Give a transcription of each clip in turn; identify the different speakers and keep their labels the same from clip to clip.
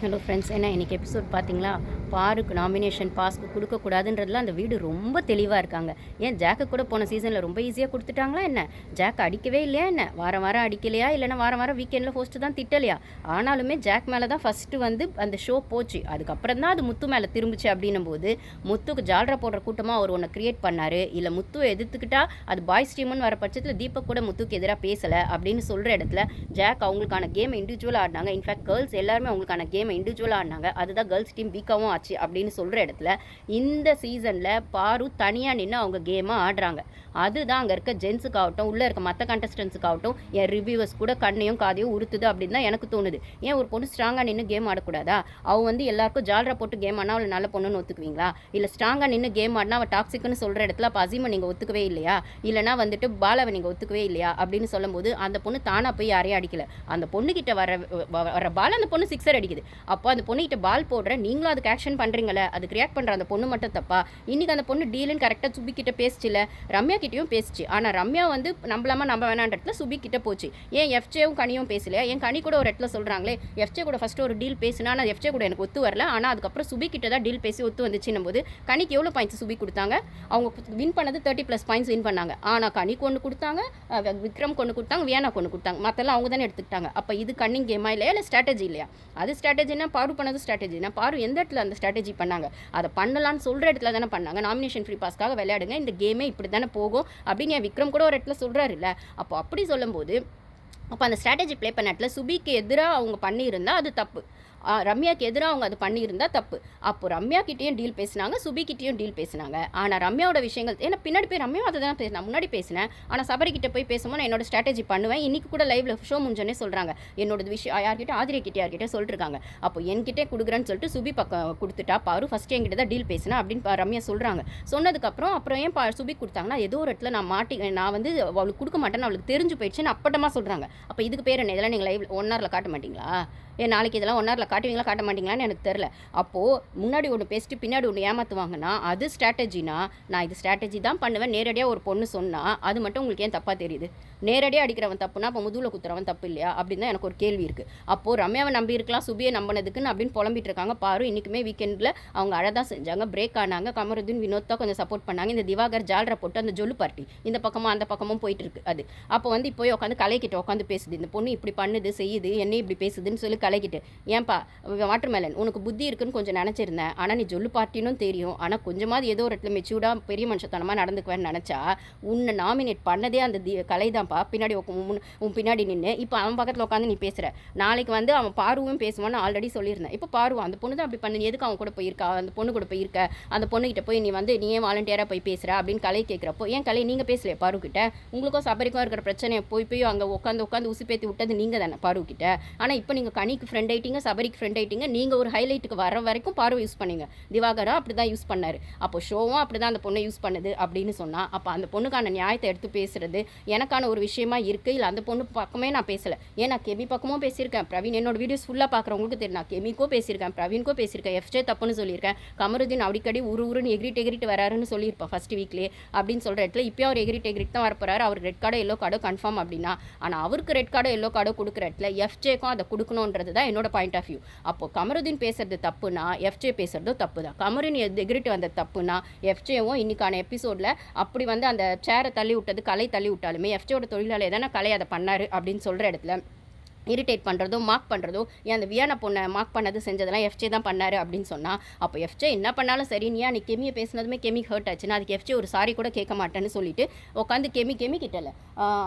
Speaker 1: Hello friends என்ன இன்றைக்கி episode பார்த்தீங்களா? பாருக்கு நாமினேஷன் பாஸ்க்கு கொடுக்கக்கூடாதுன்றதுல அந்த வீடு ரொம்ப தெளிவாக இருக்காங்க. ஏன் ஜாக்கு கூட போன சீசனில் ரொம்ப ஈஸியாக கொடுத்துட்டாங்களா என்ன? ஜாக் அடிக்கவே இல்லையா என்ன? வாரம் வாரம் அடிக்கலையா? இல்லைன்னா வாரம் வாரம் வீக்கெண்டில் ஹோஸ்ட்டு தான் திட்டலையா? ஆனாலுமே ஜாக் மேலே தான் ஃபஸ்ட்டு வந்து அந்த ஷோ போச்சு. அதுக்கப்புறம் தான் அது முத்து மேலே திரும்பிச்சு அப்படின்னும் போது முத்துக்கு ஜால்ரா போடுற கூட்டமாக அவர் ஒன்று கிரியேட் பண்ணார். இல்லை முத்துவை எதிர்த்துக்கிட்டா அது பாய்ஸ் டீம்னு வர பட்சத்தில் தீபக் கூட முத்துக்கு எதிராக பேசலை அப்படின்னு சொல்கிற இடத்துல ஜாக் அவங்களுக்கான கேம் இண்டிவிஜுவலாக ஆடினாங்க. இன்ஃபேக்ட் கேர்ள்ஸ் எல்லாருமே அவங்களுக்கான கேம் இண்டிவிஜுவலாக ஆடினாங்க. அதுதான் கேர்ள்ஸ் டீம் வீக்காகவும் ஆச்சு அப்படின்னு சொல்கிற இடத்துல இந்த சீசனில் பாரு தனியாக நின்று அவங்க கேமாக ஆடுறாங்க. அதுதான் அங்கே இருக்க ஜென்ஸுக்காகட்டும் உள்ளே இருக்க மற்ற கண்டஸ்டன்ஸுக்காகட்டும் என் ரிவ்யூவர்ஸ் கூட கண்ணையும் காதையும் உறுத்துது அப்படின்னு தான் எனக்கு தோணுது. ஏன் ஒரு பொண்ணு ஸ்ட்ராங்காக நின்று கேம் ஆடக்கூடாதா? அவ வந்து எல்லாருக்கும் ஜால்ரா போட்டு கேம் ஆடினா அவளை நல்ல பொண்ணுன்னு ஒத்துக்குவீங்களா? இல்லை ஸ்ட்ராங்காக நின்று கேம் ஆடினா அவள் டாக்ஸிக்னு சொல்கிற இடத்துல அப்போ அசீமை நீங்கள் ஒத்துக்கவே இல்லையா? இல்லைனா வந்துட்டு பாலாவை நீங்கள் ஒத்துக்கவே இல்லையா? அப்படின்னு சொல்லும்போது அந்த பொண்ணு தானாக போய் யாரையும் அடிக்கல. அந்த பொண்ணுக்கிட்ட வர வ- வர பால் அந்த பொண்ணு சிக்ஸர் அடிக்குது. அப்போ அந்த பொண்ணுக்கிட்ட பால் போடுற நீங்களும் அதுக்கு ஆக்ஷன் பண்ணுறீங்களே அதுக்கு ரியாக்ட் பண்ணுற அந்த பொண்ணு மட்டும் தப்பா? இன்றைக்கி அந்த பொண்ணு டீலுன்னு கரெக்டாக சுபி கிட்ட பேசுச்சுல. ரம்யா கிட்டேயும் பேசிச்சு. ஆனால் ரம்யா வந்து நம்பலாமா நம்ப வேணான்ற இடத்துல சுபி கிட்ட போச்சு. ஏன் எஃப்ஜேவும் கனியும் பேசலையா என் கனி கூட ஒரு இடத்துல சொல்கிறாங்களே எஃப்ஜே கூட ஃபஸ்ட்டு ஒரு டீல் பேசினா ஆனால் எஃப்ஜே கூட எனக்கு ஒத்து வரல. ஆனால் அதுக்கப்புறம் சுபி கிட்ட தான் டீல் பேசி ஒத்து வந்துச்சுன்னும் போது கனிக்கு எவ்வளோ பாயிண்ட்ஸ் சுபி கொடுத்தாங்க? அவங்க வின் பண்ணது தேர்ட்டி ப்ளஸ் பாயிண்ட்ஸ் வின் பண்ணாங்க. ஆனால் கனி ஒன்று கொடுத்தாங்க விக்ரம் கொண்டு கொடுத்தாங்க வியானா கொண்டு கொடுத்தாங்க. மற்றெல்லாம் அவங்க தானே எடுத்துக்கிட்டாங்க. அப்போ இது கன்னிங் கேமா இல்லையா? இல்லை ஸ்ட்ராட்டஜி இல்லையா? அது ஸ்ட்ராட்டஜினா பாரு பண்ணது ஸ்ட்ராட்டஜினா பாரு எந்த இடத்துல அந்த ஸ்ட்ராட்டஜி பண்ணாங்க. அதை பண்ணலாம்னு சொல்கிற இடத்துல தானே பண்ணாங்க. நாமினேஷன் ஃப்ரீ பாஸ்க்காக விளையாடுங்க. இந்த கேமே இப்படி தானே போகும் அப்படின்னு என் விக்ரம் கூட ஒரு இடத்துல சொல்கிறாருல்ல அப்போ அப்படி சொல்லும்போது அப்போ அந்த ஸ்ட்ராட்டஜி ப்ளே பண்ண இடத்துல சுபிக்கு எதிராக அவங்க பண்ணியிருந்தா அது தப்பு. ரம்யாக்கு எதிராக அவங்க அது பண்ணியிருந்தா தப்பு. அப்போ ரம்யா கிட்டேயும் டீல் பேசினாங்க சுபி கிட்டேயும் டீல் பேசினாங்க. ஆனால் ரம்யாவோட விஷயங்கள் ஏன்னா பின்னாடி போய் ரம்யா அதை தான் பேசினேன் முன்னாடி பேசினேன். ஆனால் சபரி கிட்ட போய் பேசும்போது நான் என்னோட ஸ்ட்ராட்டஜி பண்ணுவேன். இன்றைக்கி கூட லைவ்ல ஷோ முடிஞ்சோன்னே சொல்கிறாங்க என்னோட விஷயம் யார்கிட்ட ஆதிரியா கிட்டே யார்கிட்ட சொல்லிருக்காங்க. அப்போ என்கிட்டே கொடுக்குறேன்னு சொல்லிட்டு சுபி பக்கம் கொடுத்துட்டா பாரு ஃபர்ஸ்ட் என்கிட்ட தான் டீல் பேசினா அப்படின்னு பா- ரம்யா சொல்கிறாங்க சொன்னதுக்கப்புறம் அப்புறம் ஏன் பா சுபி கொடுத்தாங்கன்னா ஏதோ ஒரு இடத்துல நான் மாட்டி நான் வந்து அவளுக்கு கொடுக்க மாட்டேன்னு அவளுக்கு தெரிஞ்சு போயிடுச்சுன்னு அப்பட்டமாக சொல்கிறாங்க அப்போ இதுக்கு பேர் என்ன? இதெல்லாம் நீங்கள் லைவ் ஒன் ஹவரில் காட்ட மாட்டீங்களா? ஏன் நாளைக்கு இதெல்லாம் ஒன் ஹவரில் காட்டுவீங்களா காட்ட மாட்டீங்களான்னு எனக்கு தெரில அப்போது முன்னாடி ஒன்று பேசிட்டு பின்னாடி ஒன்று ஏமாற்றுவாங்கன்னா அது ஸ்ட்ராட்டஜினா நான் இது ஸ்ட்ராட்டஜி தான் பண்ணுவேன் நேரடியாக ஒரு பொண்ணு சொன்னால் அது மட்டும் உங்களுக்கு ஏன் தப்பாக தெரியுது? நேரடியாக அடிக்கிறவன் தப்புனா அப்போ முதுகில் குத்துறவன் தப்பு இல்லையா? அப்படின்னு தான் எனக்கு ஒரு கேள்வி இருக்குது அப்போது ரம்யாவை நம்பி இருக்கலாம் சுபியை நம்பினதுக்குன்னு அப்படின்னு புலம்பிட்டு இருக்காங்க. பாரு இன்றைக்குமே வீக்கெண்டில் அவங்க அழகாக செஞ்சாங்க பிரேக் ஆனாங்க. கமருதீன் வினோத் தான் கொஞ்சம் சப்போர்ட் பண்ணாங்க. இந்த திவாகர் ஜால்ரா போட்டு அந்த ஜொல்லு பார்ட்டி இந்த பக்கமும் அந்த பக்கமும் போயிட்டு இருக்கு அது. அப்போ வந்து இப்போ உட்காந்து கலைக்கிட்ட உட்காந்து பேசுது. இந்த பொண்ணு இப்படி பண்ணுது செய்யுது என்ன இப்படி பேசுதுன்னு சொல்லி கலைக்கிட்டு ஏன்பா வாட்டர்மேலன் உனக்கு புத்தி இருக்குன்னு கொஞ்சம் நினச்சிருந்தேன். ஆனால் நீ ஜொல்லு பார்ட்டினும் தெரியும். ஆனால் கொஞ்சமாவது ஏதோ ஒரு இடத்துல மெச்சூர்டாக பெரிய மனுஷத்தனமாக நடந்துக்குவேன்னு நினச்சா உன்னை நாமினேட் பண்ணதே அந்த தி கலை தான்ப்பா பின்னாடி உன் உன் பின்னாடி நின்று இப்போ அவன் பக்கத்தில் உட்காந்து நீ பேசுகிற நாளைக்கு வந்து அவன் பாருவும் பேசுவான்னு ஆல்ரெடி சொல்லியிருந்தேன். இப்போ பாருவா அந்த பொண்ணு தான் அப்படி பண்ணு எதுக்கு அவன் கூட போயிருக்கா? அந்த பொண்ணு கூட போயிருக்க. அந்த பொண்ணுகிட்ட போய் நீ வந்து நீ ஏன் வாலண்டியராக போய் பேசுகிற அப்படின்னு கலை கேட்குறப்போ ஏன் கலை நீங்கள் பேசலையே பாருக்கிட்ட உங்களுக்கும் சபரிக்கும் இருக்கிற பிரச்சனையை போய் போய் அங்கே உட்காந்து உட்காந்து உசுப்பேத்தி விட்டது நீங்கள் தானே பாரு ஆனால் இப்போ நீங்கள் கனிக்கு ஃப்ரெண்ட் ஆயிட்டீங்க பாடிக்கு ஃப்ரெண்ட் ஆகிட்டீங்க நீங்கள் ஒரு ஹைலைட்டுக்கு வர வரைக்கும் பாரு யூஸ் பண்ணுங்க. திவாகரா அப்படி தான் யூஸ் பண்ணார். அப்போ ஷோவும் அப்படி தான் அந்த பொண்ணை யூஸ் பண்ணுது அப்படின்னு சொன்னால் அப்போ அந்த பொண்ணுக்கான நியாயத்தை எடுத்து பேசுகிறது எனக்கான ஒரு விஷயமா இருக்குது இல்லை அந்த பொண்ணு பக்கமே நான் பேசலை. ஏன் நான் கெமி பக்கமும் பேசியிருக்கேன். பிரவீன் என்னோட வீடியோஸ் ஃபுல்லாக பார்க்குறவங்களுக்கு தெரியும். நான் கெமிக்கோ பேசியிருக்கேன் பிரவீன்கோ பேசியிருக்கேன் எஃப்ஜே தப்புன்னு சொல்லியிருக்கேன். கமருதீன் அடிக்கடி உரு உருன்னு எகிரிட் எகிரிட்டு வராருன்னு சொல்லியிருப்பேன் ஃபர்ஸ்ட் வீக்லேயே அப்படின்னு சொல்கிற இடத்துல இப்போ அவர் எகிரிட் எகிரிட் தான் வரப்போறாரு. அவர் ரெட் கார்டோ எல்லோ கார்டோ கன்ஃபார்ம் அப்படின்னா ஆனால் அவருக்கு ரெட் கார்டோ எல்லோ கார்டோ கொடுக்குற இடத்துல எஃப்ஜேக்கும் அதை கொடுக்கணுன்றது தான் என்னோட பாயிண்ட் ஆஃப் வியூ அப்போ கமருதீன் பேசுறது தப்புனா எஃப்ஜே பேசுறதும் தப்பு தான் கமருன் எகிரிட்டு வந்த தப்புனா எஃப்ஜேவும் இன்னைக்கான எபிசோடில் அப்படி வந்து அந்த சேரை தள்ளி விட்டது கலை தள்ளி விட்டாலுமே எஃப்ஜேவோட தொழிலாளி தானே கலை அதை பண்ணாரு அப்படின்னு சொல்கிற இடத்துல இரிட்டேட் பண்ணுறதோ மார்க் பண்ணுறதோ ஏன் அந்த வியானா பொண்ணை மார்க் பண்ணது செஞ்சதெல்லாம் எஃப்ஜே தான் பண்ணார்? அப்படின்னு சொன்னால் அப்போ எஃப்ஜே என்ன பண்ணாலும் சரி நீ நீ கெமியை பேசினதுமே கெமி ஹர்ட் ஆச்சுன்னா அதுக்கு எஃப்ஜே ஒரு சாரி கூட கேட்க மாட்டேன்னு சொல்லிட்டு உட்காந்து கெமி கெமி கிட்டல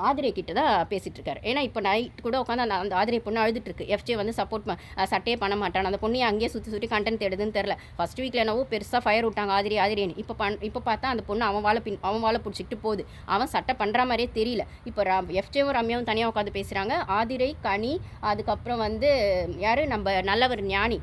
Speaker 1: ஆதிரை கிட்ட தான் பேசிகிட்டு இருக்காரு ஏன்னா இப்போ நைட் கூட உட்காந்து அந்த அந்த ஆதிரை பொண்ணு அழுதுட்டு இருக்கு எஃப்ஜே வந்து சப்போர்ட் சட்டையே பண்ண மாட்டான். அந்த பொண்ணு அங்கேயே சுற்றி சுற்றி கண்டென்ட் தேடுதுன்னு தெரில ஃபஸ்ட் வீக்கில் என்னவோ பெருசாக ஃபயர் விட்டாங்க ஆதிரி ஆதிரின்னு இப்போ பண் இப்போ பார்த்தா அந்த பொண்ணு அவன் வாழை பின் அவன் வாழை பிடிச்சிக்கிட்டு போகுது. அவன் சட்டை பண்ணுற மாதிரியே தெரியல. இப்போ எஃப்ஜேவும் ரம்யாவும் தனியாக உட்காந்து பேசுகிறாங்க ஆதிரை கனி அதுக்கப்புறம் வந்து யார்? நம்ம நல்லவர் ஞானி.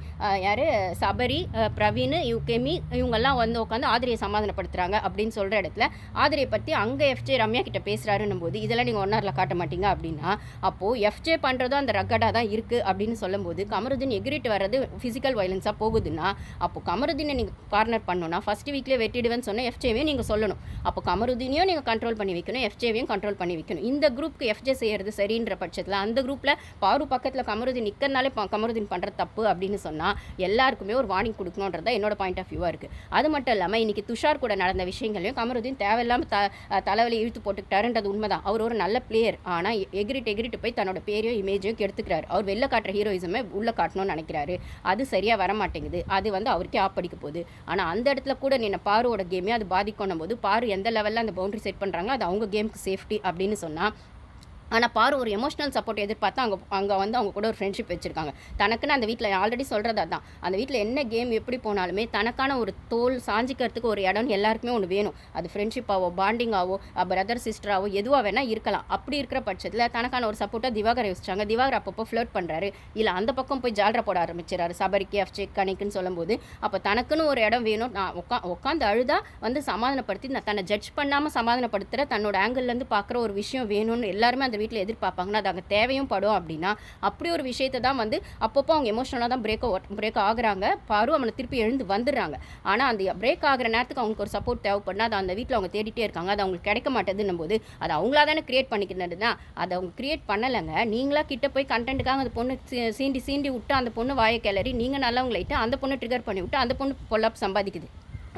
Speaker 1: யார்? சபரி பிரவீன் யுகெமி இவங்கெல்லாம் வந்து உட்காந்து ஆதிரியை சமாதானப்படுத்துகிறாங்க அப்படின்னு சொல்கிற இடத்துல ஆதிரியை பற்றி அங்கே எஃப்ஜே ரம்யா கிட்ட பேசுகிறாருன்னும் போது இதெல்லாம் நீங்கள் ஒன் ஹவரில் காட்ட மாட்டீங்க அப்படின்னா அப்போது எஃப்ஜே பண்ணுறதும் அந்த ரக்கடாக தான் இருக்குது அப்படின்னு சொல்லும்போது கமருதீன் எகிரிட்டு வர்றது ஃபிசிக்கல் வயலன்ஸாக போகுதுன்னா அப்போ கமருதீனை நீங்கள் கார்னர் பண்ணணும்னா ஃபஸ்ட்டு வீக்லேயே வெட்டிடுவேன்னு சொன்னால் எஃப்ஜேவையும் நீங்கள் சொல்லணும். அப்போ கமருதீனையும் நீங்கள் கண்ட்ரோல் பண்ணி வைக்கணும் எஃப்ஜேவையும் கண்ட்ரோல் பண்ணி வைக்கணும். இந்த குரூப்க்கு எஃப்ஜே செய்கிறது சரின்ற பட்சத்தில் அந்த குரூப்பில் பாரு பக்கத்தில் கமருதீன் நிற்கிறனாலே கமருதீன் பண்ணுற தப்பு அப்படின்னு சொன்னால் எல்லாருக்குமே ஒரு வார்னிங் கொடுக்கணுன்றது என்னோட பாயிண்ட் ஆஃப் வியூவாக இருக்குது அது மட்டும் இல்லாமல் இன்றைக்கி துஷார் கூட நடந்த விஷயங்களையும் கமருதீன் தேவையில்லாமல் த தலைவலி இழுத்து போட்டுக்கிட்டாருன்றது உண்மைதான். அவர் ஒரு நல்ல பிளேயர் ஆனால் எகிரிட்டு எகிரிட்டு போய் தன்னோட பேரையும் இமேஜையும் கெடுத்துக்கிறாரு. அவர் வெளில காட்டுற ஹீரோயிசமே உள்ளே காட்டணும்னு நினைக்கிறாரு. அது சரியாக வர மாட்டேங்குது அது வந்து அவருக்கே ஆப்படிக்க போகுது. ஆனால் அந்த இடத்துல கூட நின்ன பாருவோட கேமே அது பாதிக்கணும் போது பாரு எந்த லெவலில் அந்த பவுண்டரி செட் பண்ணுறாங்களோ அது அவங்க கேமுக்கு சேஃப்டி அப்படின்னு சொன்னால் ஆனால் பாரு ஒரு எமோஷனல் சப்போர்ட் எதிர்பார்த்தா அங்கே அங்கே வந்து அவங்க கூட ஒரு ஃப்ரெண்ட்ஷிப் வச்சுருக்காங்க. தனக்குன்னு அந்த வீட்டில் ஆல்ரெடி சொல்கிறது தான் அந்த வீட்டில் என்ன கேம் எப்படி போனாலுமே தனக்கான ஒரு தோல் சாஞ்சிக்கிறதுக்கு ஒரு இடம்னு எல்லாருக்குமே ஒன்று வேணும். அது ஃப்ரெண்ட்ஷிப்பாவோ பாண்டிங்காவோ பிரதர் சிஸ்டராகவோ எதுவாக வேணால் இருக்கலாம். அப்படி இருக்கிற பட்சத்தில் தனக்கான ஒரு சப்போர்ட்டாக திவாகரை யோசிச்சாங்க திவாகர் அப்பப்போ ஃப்ளோட் பண்ணுறாரு இல்லை அந்த பக்கம் போய் ஜால்ரா போட ஆரம்பிச்சிடறாரு. சபரிக்கு அஃப்சேக் கணிக்குன்னு சொல்லும்போது அப்போ தனக்குன்னு ஒரு இடம் வேணும். நான் உட்கா உட்காந்து அழுதா வந்து சமாதானப்படுத்தி நான் தன்னை ஜட்ஜ் பண்ணாமல் சமாதானப்படுத்துகிற தன்னோட ஆங்கிள்லேருந்து பார்க்குற ஒரு விஷயம் வேணும்னு எல்லாருமே அந்த வீட்டில் எதிர்பார்ப்பாங்கன்னா அது அங்கே தேவையும் படும் அப்படின்னா அப்படி ஒரு விஷயத்தை தான் வந்து அப்பப்போ அவங்க எமோஷனலாக தான் பிரேக் பிரேக் ஆகுறாங்க. பாரு அவனை திருப்பி எழுந்து வந்துடுறாங்க. ஆனால் அந்த பிரேக் ஆகிற நேரத்துக்கு அவங்களுக்கு ஒரு சப்போர்ட் தேவைப்படுனா அதை அந்த வீட்டில் அவங்க தேடிட்டே இருக்காங்க. அது அவங்களுக்கு கிடைக்க மாட்டேதுன்னும் போது அது அவங்களா தானே கிரியேட் பண்ணிக்கிறது தான் அதை அவங்க கிரியேட் பண்ணலைங்க. நீங்களா கிட்ட போய் கண்டென்ட்டுக்காக அந்த பொண்ணு சீண்டி சீண்டி விட்டு அந்த பொண்ணு வாயை கிளறி நீங்கள் நல்லவங்களைட்டு அந்த பொண்ணு ட்ரிகர் பண்ணி விட்டு அந்த பொண்ணு பொல்லாப் சம்பாதிக்குது.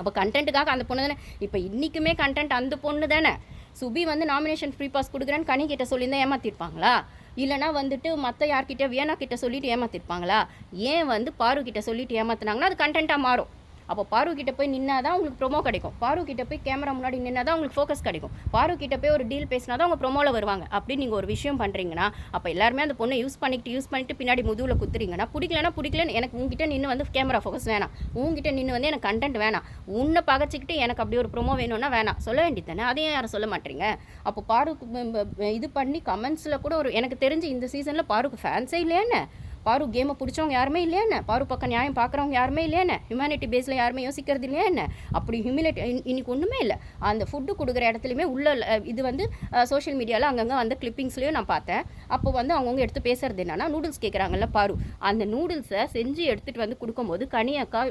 Speaker 1: அப்போ கண்டென்ட்டுக்காக அந்த பொண்ணு தானே. இப்போ இன்றைக்குமே கண்டென்ட் அந்த பொண்ணு தானே. சுபி வந்து நாமினேஷன் ஃப்ரீ பாஸ் கொடுக்குறேன்னு கனி கிட்ட சொல்லியிருந்தா ஏமாத்திருப்பாங்களா? இல்லைனா வந்துட்டு மற்ற யார்கிட்ட வேணா கிட்ட சொல்லிட்டு ஏமாத்திருப்பாங்களா? ஏன் வந்து பாரு கிட்ட சொல்லிட்டு ஏமாத்தினாங்கன்னா அது கண்டென்ட்டாக மாறும். அப்போ பாரு கிட்ட போய் நின்னா தான் உங்களுக்கு ப்ரொமோ கிடைக்கும். பாரு கிட்ட போய் கேமரா முன்னாடி நின்னா தான் உங்களுக்கு ஃபோக்கஸ் கிடைக்கும். பாரு கிட்ட போய் ஒரு டீல் பேசினா தான் அவங்க ப்ரொமோவில் வருவாங்க. அப்படி நீங்கள் ஒரு விஷயம் பண்ணுறீங்கன்னா அப்போ எல்லாருமே அந்த பொண்ணை யூஸ் பண்ணிட்டு யூஸ் பண்ணிட்டு பின்னாடி முதுவில் குத்துறீங்கன்னா பிடிக்கலனா பிடிக்கலன்னு எனக்கு உங்ககிட்ட நின்று வந்து கேமரா ஃபோக்கஸ் வேணாம். உங்ககிட்ட நின்று வந்து எனக்கு கண்டென்ட் வேணாம். உன்னை பகச்சிக்கிட்டு எனக்கு அப்படி ஒரு ப்ரோமோ வேணும்னா வேணாம். சொல்ல வேண்டியது தானே அதையும் யாரும் சொல்ல மாட்டீங்க. அப்போ பாரு இது பண்ணி கமெண்ட்ஸில் கூட ஒரு எனக்கு தெரிஞ்சு இந்த சீசனில் பாருக்கு ஃபேன்ஸே இல்லையான்னு? பாரு கேமை பிடிச்சவங்க யாருமே இல்லையா என்ன? பாரு பக்கம் நியாயம் பார்க்குறவங்க யாருமே இல்லையா என்ன? ஹியூமனிட்டி பேஸில் யாருமே யோசிக்கிறது இல்லையா என்ன? அப்படி ஹியூமிலிட்டி இன்னைக்கு ஒன்றுமே இல்லை. அந்த ஃபுட்டு கொடுக்குற இடத்துலையுமே உள்ள இது வந்து சோஷியல் மீடியாவில் அங்கங்கே வந்து கிளிப்பிங்ஸ்லேயும் நான் பார்த்தேன். அப்போ வந்து அவங்கவுங்க எடுத்து பேசுறது என்னன்னா நூடுல்ஸ் கேட்குறாங்கல்ல பாரு. அந்த நூடுல்ஸை செஞ்சு எடுத்துகிட்டு வந்து கொடுக்கும்போது கனியக்கா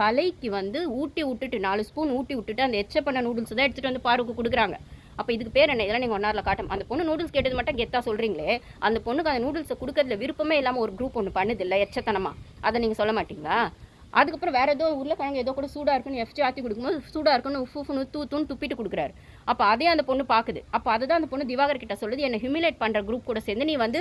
Speaker 1: கலைக்கு வந்து ஊட்டி விட்டுட்டு நாலு ஸ்பூன் ஊட்டி விட்டுட்டு அந்த எச்ச பண்ண நூடுல்ஸ் தான் எடுத்துகிட்டு வந்து பாருக்கு கொடுக்குறாங்க. அப்போ இதுக்கு பேர் என்ன? இதெல்லாம் நீங்கள் ஒன்னாரில் காட்டும். அந்த பொண்ணு நூடுல்ஸ் கேட்டது மட்டும் கெத்தாக சொல்கிறீங்களே அந்த பொண்ணுக்கு அந்த நூடுல்ஸை கொடுக்கறதுல விருப்பமே இல்லாமல் ஒரு குரூப் ஒன்று பண்ணுது இல்லை எச்சத்தனமா? அதை நீங்கள் சொல்ல மாட்டீங்களா? அதுக்கப்புறம் வேறு ஏதோ உருளைக்கிழங்கு ஏதோ கூட சூடாக இருக்குன்னு எஃப்ஜி ஆற்றி கொடுக்கும்போது சூடாக இருக்குன்னு உஃப் உஃப்னு தூ தூன்னு துப்பிட்டு கொடுக்குறாரு. அப்போ அதே அந்த பொண்ணு பார்க்குது அப்போ அதுதான் அந்த பொண்ணு திவாகர் கிட்ட சொல்லுது என்னை ஹியூமிலேட் பண்ணுற குரூப் கூட சேர்ந்து நீ வந்து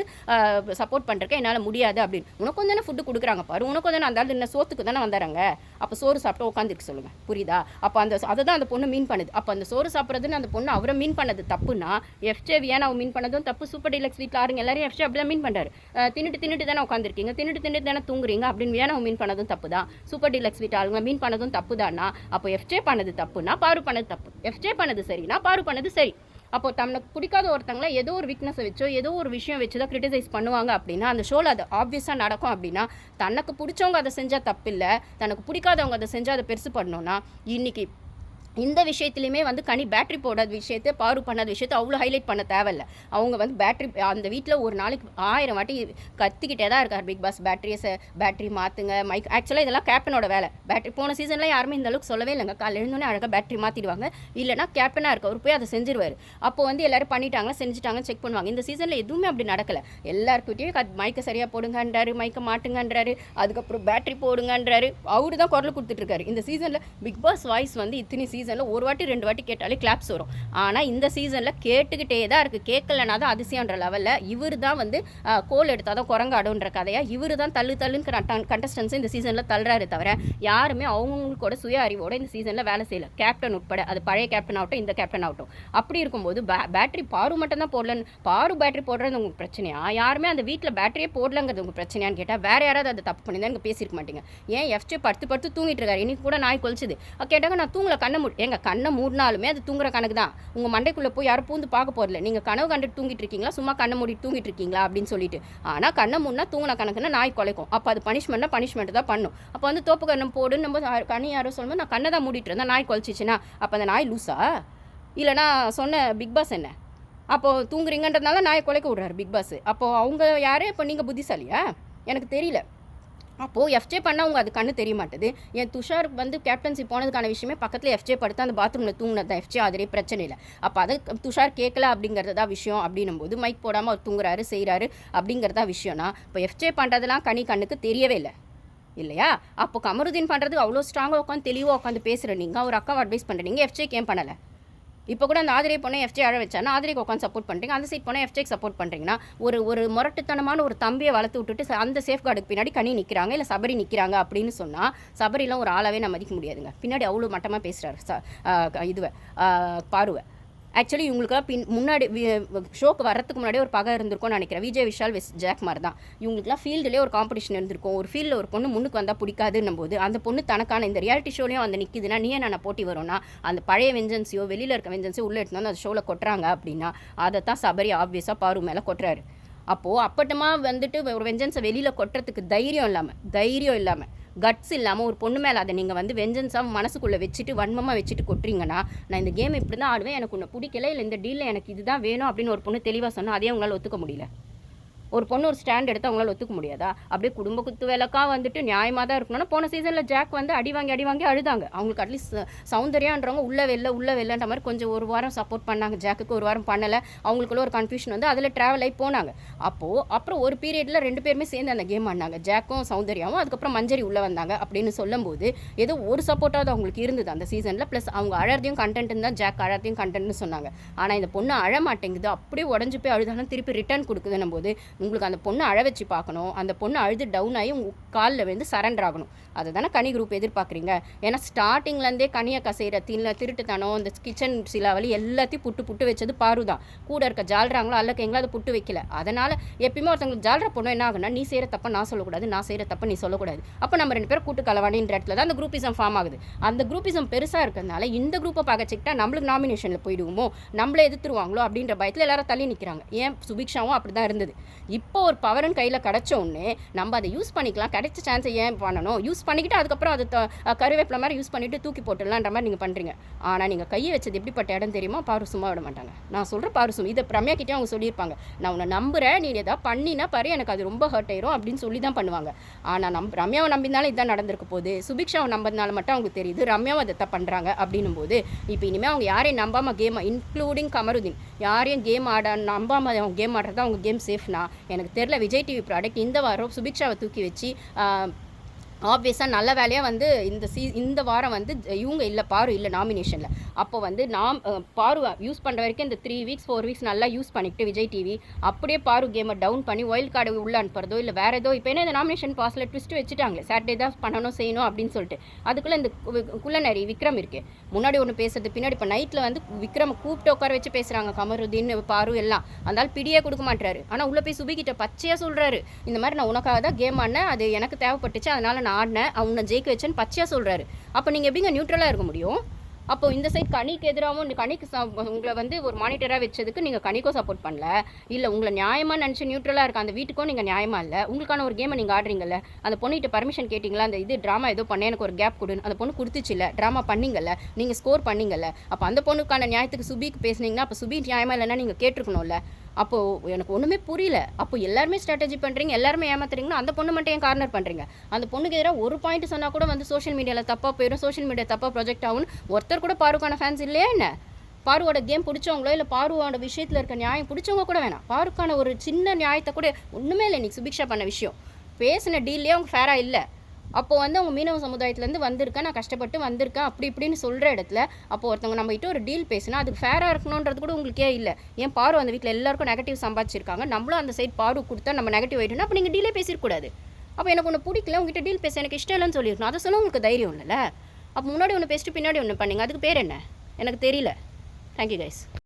Speaker 1: சப்போர்ட் பண்ணுறக்க என்னால் முடியாது அப்படின்னு. உனக்கும் தானே ஃபுட்டு கொடுக்குறாங்க பாரு. உனக்கும் தானே அந்த என்ன சோத்துக்கு தானே வந்தாராங்க. அப்போ சோறு சாப்பிட்டு உட்காந்துருக்கு சொல்லுங்கள் புரியுதா? அப்போ அந்த அதை தான் அந்த பொண்ணு மீன் பண்ணுது. அப்போ அந்த சோறு சாப்பிட்றதுன்னு அந்த பொண்ணு அவரை மீன் பண்ணது தப்புன்னா எஃப்ஜே அவன் மீன் பண்ணதும் தப்பு. சூப்பர் டீலக்ஸ் வீட்டில் ஆருங்க எல்லாரும் எஃப்ஜே அப்படி தான் மீன் பண்ணுறாரு தின்னுட்டு தின்னுட்டு தானே உட்காந்துருக்கீங்க தின்னுட்டு தின்னுட்டு தானே தூங்குறீங்க அப்படின்னு வியானாவை மீன் பண்ணதும் தப்பு தான் சூப்பர் டீலக்ஸ் வீட்டு ஆளுங்க மீன் பண்ணதும் தப்பு தானா அப்போ எஃப்ஜே பண்ணது தப்புனா பாரு பண்ணது தப்பு. எஃப்ஜே பண்ணது சரினா பாரு பண்ணது சரி. அப்போ தனக்கு பிடிக்காத ஒருத்தங்களை ஏதோ ஒரு வீக்னஸை வச்சோ ஏதோ ஒரு விஷயம் வச்சு தான் கிரிட்டிசைஸ் பண்ணுவாங்க அப்படின்னா அந்த ஷோவில் அது ஆப்வியஸாக நடக்கும் அப்படின்னா தனக்கு பிடிச்சவங்க அதை செஞ்சால் தப்பில்லை தனக்கு பிடிக்காதவங்க அதை செஞ்சால் அதை பெருசு பண்ணோன்னா இன்னைக்கு இந்த விஷயத்துலையுமே வந்து கனி பேட்ரி போடாத விஷயத்தை பாரு பண்ணாத விஷயத்தை அவ்வளோ ஹைலைட் பண்ண தேவையில்ல. அவங்க வந்து பேட்ரி அந்த வீட்டில் ஒரு நாளைக்கு ஆயிரம் வாட்டி கத்திக்கிட்டே தான் இருக்கார் பிக் பாஸ் பேட்டரியை பேட்டரி மாற்றுங்க மைக் ஆக்சுவலாக இதெல்லாம் கேப்டனோட வேலை. பேட்டரி போன சீசனில் யாருமே இந்த அளவுக்கு சொல்லவே இல்லைங்க. காலையில் எழுந்தோடனே அழகாக பேட்டரி மாற்றிடுவாங்க இல்லைனா கேப்டனாக இருக்க அவர் போய் அதை செஞ்சிருவார். அப்போ வந்து எல்லோரும் பண்ணிட்டாங்க செஞ்சுட்டாங்க செக் பண்ணுவாங்க. இந்த சீசனில் எதுவுமே அப்படி நடக்கலை. எல்லாருக்கிட்டையும் கத் மைக்கை சரியாக போடுங்கன்றாரு மைக்கை மாட்டுங்கன்றாரு அதுக்கப்புறம் பேட்டரி போடுங்கன்றாரு. அவரு தான் குரல் கொடுத்துட்ருக்காரு இந்த சீசனில் பிக் பாஸ் வாய்ஸ் வந்து இத்தனை சீசனில் ஒரு வாட்டி ரெண்டு வாட்டி கேட்டாலே கிளாப்ஸ் வரும். ஆனால் இந்த சீசனில் கேட்டுக்கிட்டே தான் இருக்குது கேட்கலனா தான் அதிசயன்ற லெவலில் இவர் தான் வந்து கோல் எடுத்தால் தான் குரங்காடுன்ற கதையாக இவர் தான் தள்ளு தள்ளுன்னு கண்டஸ்டன்ஸ் இந்த சீசனில் தள்ளுறாரு தவிர யாருமே அவங்கவுங்களோட சுய அறிவோட இந்த சீசனில் வேலை செய்யலை. கேப்டன் உட்பட அது பழைய கேப்டன் ஆகட்டும் இந்த கேப்டன் ஆகட்டும். அப்படி இருக்கும்போது பே பேட்டரி பாரு மட்டும் தான் போடலன்னு பாரு பேட்டரி போடுறது உங்களுக்கு பிரச்சனையா? யாருமே அந்த வீட்டில் பேட்டரியே போடலங்கிறது உங்களுக்கு பிரச்சனையான்னு கேட்டால் வேறு யாராவது அதை தப்பு பண்ணி தான் இங்கே பேசியிருக்க மாட்டீங்க. ஏன் எஃப்ஜே படுத்து படுத்து தூங்கிட்டு இருக்காரு? இன்னைக்கு கூட நாய் கொலிச்சுது கேட்டாங்க நான் தூங்கல கண்ணை மூடி ஏங்க கண்ணை மூடினாலுமே அது தூங்குற கணக்கு தான் உங்கள் மண்டைக்குள்ளே போய் யாரும் பூந்து பார்க்க போகிறதில்ல நீங்கள் கனவு கண்டுட்டு தூங்கிட்டு இருக்கீங்களா? சும்மா கண்ணை மூடி தூங்கிட்டு இருக்கீங்களா? அப்படின்னு சொல்லிட்டு. ஆனால் கண்ணை மூடினா தூங்கின கணக்குன்னா நாய் குலைக்கும். அப்போ அது பனிஷ்மெண்ட்னா பனிஷ்மெண்ட் தான் பண்ணும். அப்போ வந்து தோப்பு கண்ணம் போடுன்னு நம்ம யார் கண்ணி யாரோ சொல்லும்போது நான் கண்ணை தான் மூடிட்டு இருந்தேன். நாய் குலைச்சிச்சுன்னா அப்போ அந்த நாய் லூஸா இல்லைனா சொன்ன பிக் பாஸ் என்ன? அப்போது தூங்குறீங்கன்றதுனால நாயை குலைக்க விடுறாரு பிக் பாஸ். அப்போ அவங்க யாரே? இப்போ நீங்கள் புத்திசாலியா? எனக்கு தெரியல. அப்போது எஃப்ஜே பண்ணால் அவங்க அது கண்ணு தெரிய மாட்டுது. என் துஷார் வந்து கேப்டன்சி போனதுக்கான விஷயமே பக்கத்தில் எஃப்ஜே படுத்து அந்த பாத்ரூமில் தூங்கினது தான் எஃப்ஜே அதிலே பிரச்சனை இல்லை. அப்போ அதை துஷார் கேட்கல அப்படிங்கிறது தான் விஷயம் அப்படின்னும் போது மைக் போடாமல் அவர் தூங்குறாரு செய்கிறாரு அப்படிங்கிறது தான் விஷயம்னா இப்போ எஃப்ஜே பண்ணுறதெல்லாம் கனி கண்ணுக்கு தெரியவே இல்லை. இல்லையா? அப்போ கமருதீன் பண்ணுறது அவ்வளோ ஸ்ட்ராங்காக உட்காந்து தெளிவாக உட்காந்து பேசுகிற நீங்கள் ஒரு அக்காவை அட்வைஸ் பண்ணுறீங்க எஃப்ஜேக்கு ஏன் பண்ணலை? இப்போ கூட அந்த ஆதிரியை பொண்ணை எஃப்ஜே அழ வச்சானா ஆதிரிக்கு உட்காந்து சப்போர்ட் பண்ணுறீங்க அந்த சைட் போனால் எஃப்ஜேக்கு சப்போர்ட் பண்ணுறீங்கன்னா ஒரு ஒரு முரட்டுத்தனமான ஒரு தம்பியை வளர்த்து விட்டுட்டு அந்த சேஃப் கார்டுக்கு பின்னாடி கனி நிற்கிறாங்க இல்லை சபரி நிற்கிறாங்க அப்படின்னு சொன்னால் சபரிலாம் ஒரு ஆளாவே நான் மதிக்க முடியாதுங்க. பின்னாடி அவ்வளோ மட்டமாக பேசுகிறாரு ச இதுவை பாருவை. ஆக்சுவலி இவங்களுக்குலாம் பின் முன்னாடி ஷோக்கு வரத்துக்கு முன்னாடியே ஒரு பகை இருந்திருக்கும்னு நினைக்கிறேன். விஜய் விஷால் வெஸ் ஜாக் மாதிரி தான் இவங்களுக்குலாம் ஃபீல்டுலேயே ஒரு காம்படிஷன் இருந்திருக்கும். ஒரு ஃபீல்டில் ஒரு பொண்ணு முன்னுக்கு வந்தால் பிடிக்காதுன்னும் போது அந்த பொண்ணு தனக்கான இந்த ரியாலிட்டி ஷோலையும் வந்து நிற்கிதுன்னா நீ நான் போட்டி வரும்னா அந்த பழைய வெஞ்சன்ஸையோ வெளியில் இருக்க வெஞ்சன்ஸையோ உள்ளே எடுத்து வந்து அந்த ஷோவில் கொட்டுறாங்க அப்படின்னா அதை தான் சபரி ஆப்வியஸாக பாரு மேலே கொட்டுறாரு. அப்போது அப்பட்டமாக வந்துட்டு ஒரு வெஞ்சன்ஸை வெளியில் கொட்டுறதுக்கு தைரியம் இல்லாமல் தைரியம் இல்லாமல் கட்ஸ் இல்லாமல் ஒரு பொண்ணு மேலே அதை நீங்கள் வந்து வெஞ்சன்ஸாக மனசுக்குள்ளே வச்சுட்டு வன்மமாக வச்சுட்டு கொட்டுறீங்கன்னா நான் இந்த கேம் இப்படி தான் ஆடுவேன் எனக்கு ஒன்று பிடிக்கல இல்லை இந்த டீலில் எனக்கு இதுதான் வேணும் அப்படின்னு ஒரு பொண்ணு தெளிவாக சொன்னால் அதே உங்களால் ஒத்துக்க முடியல. ஒரு பொண்ணு ஒரு ஸ்டாண்ட் எடுத்து அவங்களால ஒத்துக்க முடியாதா? அப்படியே குடும்ப குத்து விளக்கா வந்துட்டு நியாயமாக தான் இருக்கணும்னா போன சீசனில் ஜாக் வந்து அடி வாங்கி அடி வாங்கி அழுதாங்க. அவங்களுக்கு அட்லீஸ்ட் சௌந்தர்யான்றவங்க உள்ள வெளில உள்ள வெளிலன்ற மாதிரி கொஞ்சம் ஒரு வாரம் சப்போர்ட் பண்ணாங்க. ஜாக்குக்கு ஒரு வாரம் பண்ணலை. அவங்களுக்குள்ள ஒரு கன்ஃபியூஷன் வந்து அதில் ட்ராவல் ஆகி போனாங்க. அப்போது அப்புறம் ஒரு பீரியடில் ரெண்டு பேருமே சேர்ந்து அந்த கேம் ஆடினாங்க. ஜாக்கும் சௌந்தர்யாவும் அதுக்கப்புறம் மஞ்சரி உள்ளே வந்தாங்க அப்படின்னு சொல்லும்போது ஏதோ ஒரு சப்போர்ட்டாவது அவங்களுக்கு இருந்தது அந்த சீசனில் ப்ளஸ் அவங்க அழறதையும் கண்டென்ட் தான் ஜாக் அழறதையும் கண்டென்ட்னு சொன்னாங்க. ஆனால் இந்த பொண்ணு அழ மாட்டேங்குது. அப்படியே உடஞ்சி போய் அழுதாலும் திருப்பி ரிட்டர்ன் கொடுக்குதுன்னும் போது உங்களுக்கு அந்த பொண்ணு அழ வச்சு பார்க்கணும். அந்த பொண்ணு அழுது டவுன் ஆகி உங்கள் காலில் வந்து சரண்டர் ஆகணும். அதை தானே கனி குரூப் எதிர்பார்க்குறீங்க. ஏன்னா ஸ்டார்டிங்லேருந்தே கனியை கசைகிற தின்ன திருட்டுத்தனம் இந்த கிச்சன் சிலாவலி எல்லாத்தையும் புட்டு புட்டு வச்சது பாரு தான். கூட இருக்க ஜால்றாங்களோ அல்லக்கு எங்களை அதை புட்டு வைக்கல. அதனால் எப்பயுமே ஒருத்தவங்களுக்கு ஜால்ற பொண்ணு என்ன ஆகுனா நீ செய்கிற தப்ப நான் சொல்லக்கூடாது நான் செய்கிற தப்பை நீ சொல்லக்கூடாது. அப்போ நம்ம ரெண்டு பேரும் கூட்டு கலவாணின்ற இடத்துல தான் அந்த குரூப்பிசம் ஃபார்ம் ஆகுது. அந்த குரூப்பிசம் பெருசாக இருக்கிறதுனால இந்த குரூப்பை பகச்சிக்கிட்டா நம்மளுக்கு நாமினேஷனில் போயிடுவோமோ நம்மளே எதிர்த்துருவாங்களோ அப்படின்ற பயத்தில் எல்லாரும் தள்ளி நிற்கிறாங்க ஏன்? சுபிக்ஷாவும் அப்படி தான் இருந்தது. இப்போ ஒரு பவரன் கையில் கிடச்ச உடனே நம்ம அதை யூஸ் பண்ணிக்கலாம். கிடைச்ச சான்ஸை ஏன் பண்ணணும்? யூஸ் பண்ணிக்கிட்டு அதுக்கப்புறம் அதை த- கருவேப்பிலை மாதிரி யூஸ் பண்ணிட்டு தூக்கி போட்டுடலான்ற மாதிரி நீங்கள் பண்ணுறீங்க ஆனால் நீங்கள் கையை வச்சது எப்படிப்பட்ட இடம் தெரியுமா? பாரு சும்மா விட மாட்டாங்க. நான் சொல்கிற பாரு சும்மா இதை ரம்யா கிட்டே அவங்க சொல்லியிருப்பாங்க. நான் உன்னை நம்புகிறேன் நீ ஏதாவது பண்ணினா பாரு எனக்கு அது ரொம்ப ஹர்ட் ஆயிரும் அப்படின்னு சொல்லி தான் பண்ணுவாங்க. ஆனால் நம் ரம்யாவை நம்பினாலும் இதான் நடந்திருக்க போகுது. சுபிக்ஷாவை நம்பதுனால மட்டும் அவங்களுக்கு தெரியுது ரம்யாவை அதை தான் பண்ணுறாங்க அப்படின்னும் போது இப்போ இனிமேல் அவங்க யாரையும் நம்பாமல் கேம் இன்க்ளூடிங் கமருதீன். யாரையும் கேம் ஆட நம்பாமல் அவங்க கேம் ஆடுறதா அவங்க கேம் சேஃப்னா எனக்கு தெரில. விஜய் டிவி ப்ராடக்ட் இந்த வாரம் சுபிக்ஷாவை தூக்கி வச்சு ஆப்வியஸாக நல்ல வேலையாக வந்து இந்த சீ இந்த வாரம் வந்து இவங்க இல்லை பாரு இல்லை நாமினேஷனில் அப்போ வந்து நாம் பாரு யூஸ் பண்ணுற வரைக்கும் இந்த த்ரீ வீக்ஸ் ஃபோர் வீக்ஸ் நல்லா யூஸ் பண்ணிக்கிட்டு விஜய் டிவி அப்படியே பாரு கேமை டவுன் பண்ணி ஒயில்ட் கார்டு உள்ள அனுப்புறதோ இல்லை வேறு ஏதோ இப்போ என்ன இந்த நாமினேஷன் பாஸில் ட்விஸ்ட் வச்சுட்டாங்களே சாட்டர்டே தான் பண்ணணும் செய்யணும் அப்படின்னு சொல்லிட்டு. அதுக்குள்ளே இந்த குள்ளநரி விக்ரம் இருக்குது முன்னாடி ஒன்று பேசுறது பின்னாடி இப்போ நைட்டில் வந்து விக்ரம் கூப்பிட்டு உட்கார வச்சு பேசுகிறாங்க கமருதீன் பாரு எல்லாம். அதனால பிடியே கொடுக்க மாட்டாரு ஆனால் உள்ளே போய் சுபிக்கிட்ட பச்சையாக சொல்கிறாரு இந்த மாதிரி நான் உனக்காக தான் கேம் ஆடினேன் அது எனக்கு தேவைப்பட்டுச்சு அதனால் நான் ஆடினேன் அவனை ஜெயிக்க வச்சேன்னு பச்சையாக சொல்கிறாரு அப்போ நீங்கள் எப்படிங்க நியூட்ரலாக இருக்க முடியும்? அப்போ இந்த சைட் கனிக்கு எதிராகவும் கனிக்கு ச- உங்களை வந்து ஒரு மானிட்டராக வச்சதுக்கு நீங்கள் கணிக்கோ சப்போர்ட் பண்ணல. இல்லை உங்களை நியாயமாக நினச்சி நியூட்ரலாக இருக்க அந்த வீட்டுக்கும் நீங்கள் நியாயமாக இல்லை. உங்களுக்கான ஒரு கேமை நீங்கள் ஆடுறீங்கல்ல அந்த பொண்ணுகிட்ட பர்மிஷன் கேட்டிங்களா அந்த இது ட்ராமா ஏதோ பண்ண எனக்கு ஒரு கேப் கொடுன்னு. அந்த பொண்ணு கொடுத்துச்சுல்ல ட்ராமா பண்ணிங்கல்ல நீங்கள் ஸ்கோர் பண்ணிங்கல்ல. அப்போ அந்த பொண்ணுக்கான நியாயத்துக்கு சுபிக்கு பேசுனீங்கன்னா அப்போ சுபி நியாயமாக இல்லைன்னா நீங்கள் கேட்டிருக்கணும்ல. அப்போது எனக்கு ஒன்றுமே புரியல. அப்போ எல்லாருமே ஸ்ட்ராட்டஜி பண்ணுறீங்க எல்லாருமே ஏமாத்துறீங்கன்னா அந்த பொண்ணு மட்டும் ஏன் கார்னர் பண்ணுறீங்க அந்த பொண்ணுக்கு எதிராக ஒரு பாயிண்ட் சொன்னால் கூட வந்து சோஷியல் மீடியாவில் தப்பாக போயிடும் சோஷியல் மீடியா தப்பாக ப்ரொஜெக்ட் ஆகும் ஒருத்தர் கூட பாருக்கான ஃபேன்ஸ் இல்லையா என்ன? பாருவோட கேம் பிடிச்சவங்களோ இல்லை பாருவோட விஷயத்தில் இருக்க நியாயம் பிடிச்சவங்க கூட வேணாம். பாருக்கான ஒரு சின்ன நியாயத்தை கூட ஒன்றுமே இல்லை நீ சுபிக்ஷா பண்ண விஷயம். பேசின டீல்லே அவங்க ஃபேராக இல்லை. அப்போ வந்து அவங்க மீனவ சமுதாயத்துலேருந்து வந்திருக்கேன் நான் கஷ்டப்பட்டு வந்திருக்கேன் அப்படி இப்படின்னு சொல்கிற இடத்துல அப்போ ஒருத்தவங்க நம்ம கிட்ட ஒரு டீல் பேசினா அதுக்கு ஃபேராக இருக்கணுன்றது கூட உங்களுக்கே இல்லை. ஏன் பாரு அந்த வீட்டில் எல்லாருக்கும் நெகட்டிவ் சம்பாதிச்சிருக்காங்க நம்மளும் அந்த சைட் பாரு கொடுத்தா நம்ம நெகட்டிவ் ஆகிட்டோம்னா அப்போ நீங்கள் டீலே பேசியிருக்கூடாது அப்போ எனக்கு ஒன்று பிடிக்கல உங்ககிட்ட டீல் பேச எனக்கு இஷ்டம் இல்லைன்னு சொல்லியிருக்கணும். அதை சொல்ல உங்களுக்கு தைரியம் இல்லைல்ல? அப்போ முன்னாடி ஒன்று பேசிட்டு பின்னாடி ஒன்று பண்ணீங்க அதுக்கு பேர் என்ன? எனக்கு தெரியல. Thank you guys